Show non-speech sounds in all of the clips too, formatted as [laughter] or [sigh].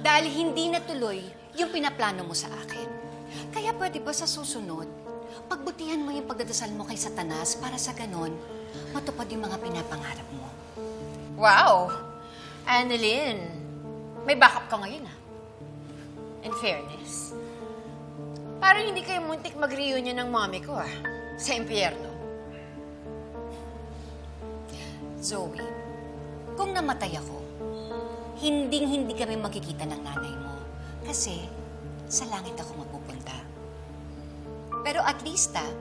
Dahil hindi natuloy yung pinaplano mo sa akin. Kaya pwede ba sa susunod, pagbutihan mo yung pagdadasal mo kay Satanas para sa ganon, matupad yung mga pinapangarap mo. Wow! Annalyn, may backup ka ngayon ah. In fairness. Parang hindi kayo muntik mag-reunion ng mommy ko ah. Sa impyerno. Zoe, kung namatay ako, hinding-hindi kami magkikita ng nanay mo. Kasi sa langit ako mapupunta. Pero at least ah,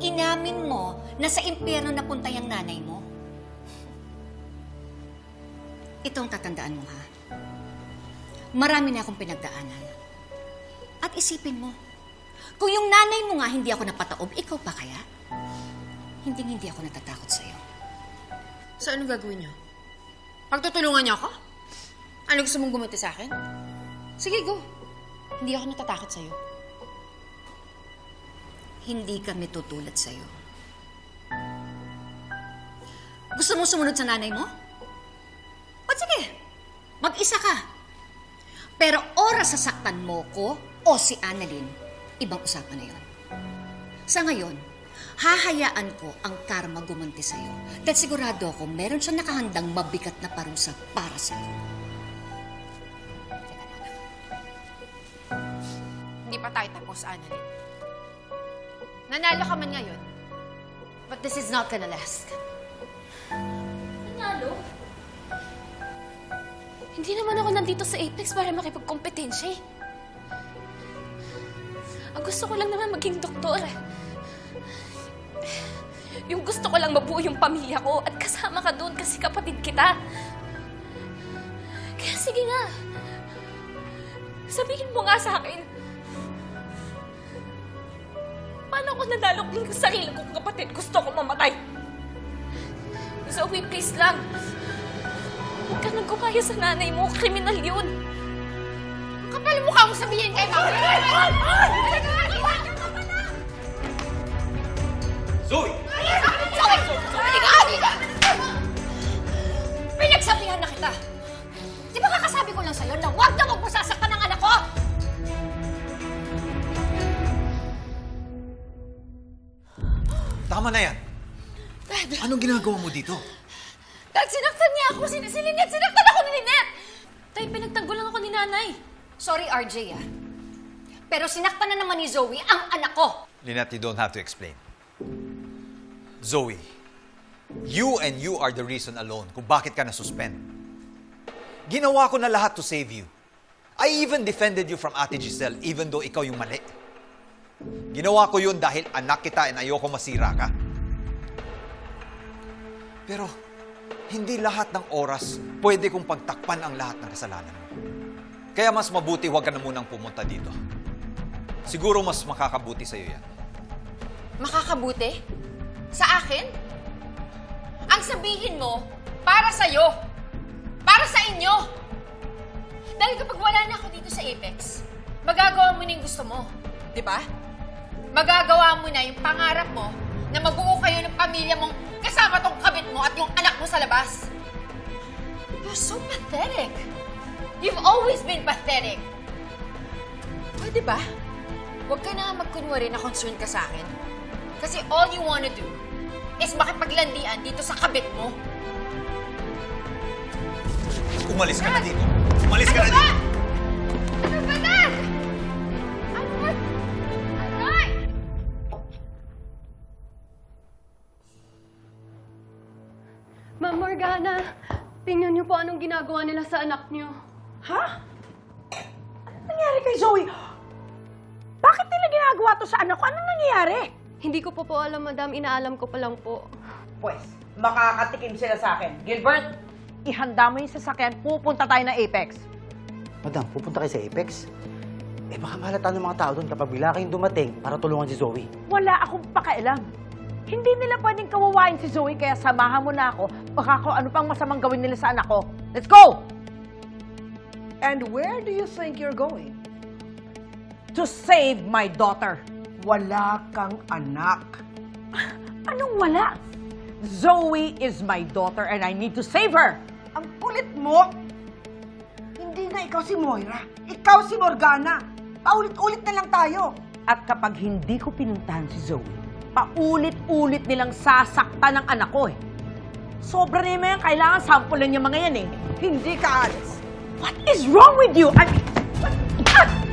inamin mo na sa impyerno napunta yung nanay mo. Ito ang tatandaan mo ha. Marami na akong pinagdaanan. At isipin mo, kung yung nanay mo nga hindi ako napataob, ikaw pa kaya? Hinding-hindi ako natatakot sa'yo. So anong gagawin niyo? Pagtutulungan niyo ako? Ano gusto mong gumunti sa akin? Sige, go. Hindi ako natatakot sa'yo. hindi kami tutulad sa'yo. Gusto mo sumunod sa nanay mo? O sige, mag-isa ka. Pero oras sasaktan mo ko o si Annalyn, ibang usapan na yon. Sa ngayon, hahayaan ko ang karma gumanti sa'yo. Dahil sigurado ako meron siyang nakahandang mabigat na parusa para sa'yo. Pa tayo tapos, Annalyn. Nanalo ka man ngayon. But this is not gonna last. Nanalo? Hindi naman ako nandito sa Apex para makipagkompetensya eh. Ang gusto ko lang naman maging doktor. Yung gusto ko lang mabuo yung pamilya ko at kasama ka doon kasi kapatid kita. Kaya sige nga. Sabihin mo nga sa akin. Paano ako nanalo kung yung sarili kong kapatid gusto ko mamatay? Zoe, please lang. Huwag ka nang gumaya sa nanay mo. Kriminal yun. Kapal mukha mo sabihin kay mama. Zoe! Zoe! Halika! Pinagsabihan na kita. Di ba kakasabi ko lang sa'yo na huwag na Tama na yan. Anong ginagawa mo dito? Dad, sinaktan niya ako. Sin si Lynette, sinaktan ako ni Lynette. Tay, pinagtanggol lang ako ni nanay. Sorry, RJ, ah. Pero sinaktan na naman ni Zoe ang anak ko. Lynette, you don't have to explain. Zoe, you and you are the reason alone kung bakit ka na-suspend. Ginawa ko na lahat to save you. I even defended you from Ate Giselle even though ikaw yung mali. Ginawa ko yun dahil anak kita and ayoko masira ka. Pero hindi lahat ng oras pwede kong pagtakpan ang lahat ng kasalanan mo. Kaya mas mabuti huwag ka na munang pumunta dito. Siguro mas makakabuti sa'yo yan. Makakabuti? Sa akin? Ang sabihin mo, para sa'yo. Para sa inyo. Dahil kapag wala na ako dito sa Apex, magagawa mo na yung gusto mo. Di ba? Magagawa mo na yung pangarap mo na mabuo kayo ng pamilya mong kasama tong kabit mo at yung anak mo sa labas. You're so pathetic. You've always been pathetic. Pwede ba? Huwag ka na magkunwari na concern ka sa akin. Kasi all you wanna do is makipaglandian dito sa kabit mo. Umalis ka na dito. Umalis ka na Ano ba? dito. Morgana, tingnan niyo po anong ginagawa nila sa anak niyo. Ha? Ano nangyari kay Zoe? Bakit nila ginagawa to sa anak ko? Anong nangyayari? Hindi ko po po alam, madam. Inaalam ko pa lang po. Pwes, makakatikim sila sa akin. Gilbert, ihanda mo yung sasakyan. Pupunta tayo ng Apex. Madam, pupunta kayo sa Apex? Eh baka malata ng mga tao doon kapag bigla kayong dumating para tulungan si Zoe. Wala akong pakialam. Hindi nila pwedeng kawawain si Zoe, kaya samahan mo na ako. Baka kung ano pang masamang gawin nila sa anak ko. Let's go! And where do you think you're going? To save my daughter. Wala kang anak. [sighs] Anong wala? Zoe is my daughter and I need to save her. Ang kulit mo! Hindi na ikaw si Moira. Ikaw si Morgana. Paulit-ulit na lang tayo. At kapag hindi ko pinuntahan si Zoe, paulit-ulit nilang sasaktan ng anak ko eh. Sobra na yung. Kailangan sampulan yung mga yan eh. Hindi ka, Alice. What is wrong with you? I mean, what? Ah!